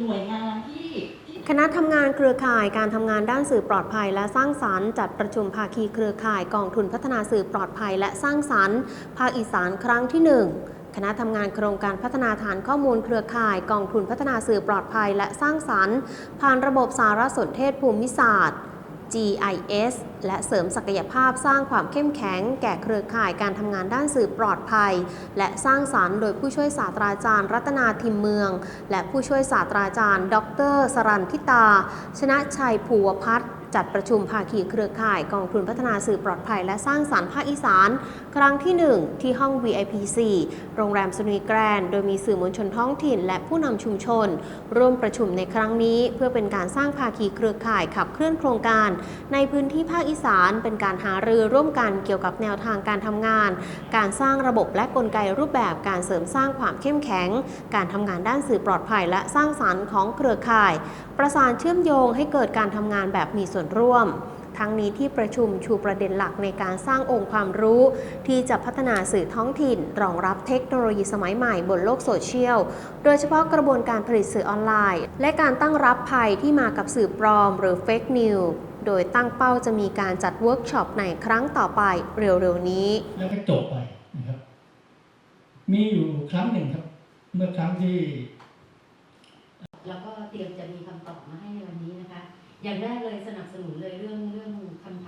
หน่วยงานที่คณะทำงานเครือข่ายการทำงานด้านสื่อปลอดภัยและสร้างสรรค์จัดประชุมภาคีเครือข่ายกองทุนพัฒนาสื่อปลอดภัยและสร้างสรรค์ภาคอีสานครั้งที่ 1คณะทำงานโครงการพัฒนาฐานข้อมูลเครือข่าย กองทุนพัฒนาสื่อปลอดภัยและสร้างสรรค์ ผ่านระบบสารสนเทศภูมิศาสตร์ GIS และเสริมศักยภาพสร้างความเข้มแข็ง แก่เครือข่ายการทำงานด้านสื่อปลอดภัย และสร้างสารรค์โดยผู้ช่วยศาสตราจารย์ รัตนาทิมเมือง และผู้ช่วยศาสตราจารย์ ดร สรันทิตา ชนะชัยภูวพัฒน์ จัดประชุมภาคีเครือข่ายกองทุนพัฒนาสื่อปลอดภัยและสร้างสารรค์ภาคอีสาน ครั้งที่ 1 ที่ห้อง VIP 4 โรงแรมสุนีแกรนด์โดยมีสื่อมวลชนท้องถิ่น และผู้นำชุมชน ร่วมประชุมในครั้งนี้ เพื่อเป็นการสร้างภาคีเครือข่ายขับเคลื่อนโครงการ ในพื้นที่ภาคอีสานเป็นการหารือร่วมกันเกี่ยวกับแนวทางการทำงาน การสร้างระบบและกลไกรูปแบบการเสริมสร้างความเข้มแข็ง การทำงานด้านสื่อปลอดภัยและสร้างสรรค์ของเครือข่าย ประสานเชื่อมโยงให้เกิดการทำงานแบบมีส่วนร่วม ทั้งนี้ที่ประชุมชูประเด็นหลักในการสร้างองค์ความรู้ ที่จะพัฒนาสื่อท้องถิ่น รองรับเทคโนโลยีสมัยใหม่บนโลกโซเชียล โดยเฉพาะกระบวนการผลิตสื่อออนไลน์ และการตั้งรับภัยที่มากับสื่อปลอม หรือเฟกนิวโดยตั้งเป้าจะมีการจัดเวิร์กช็อปในครั้งต่อไปเร็วๆนี้ แล้วก็จบไปนะครับ มีอยู่ครั้งหนึ่งครับ เมื่อครั้งที่ แล้วก็เตรียมจะมีคำตอบมาให้ในวันนี้นะคะ อย่างแรกเลยสนับสนุนเลยเรื่องเรื่องคำถาม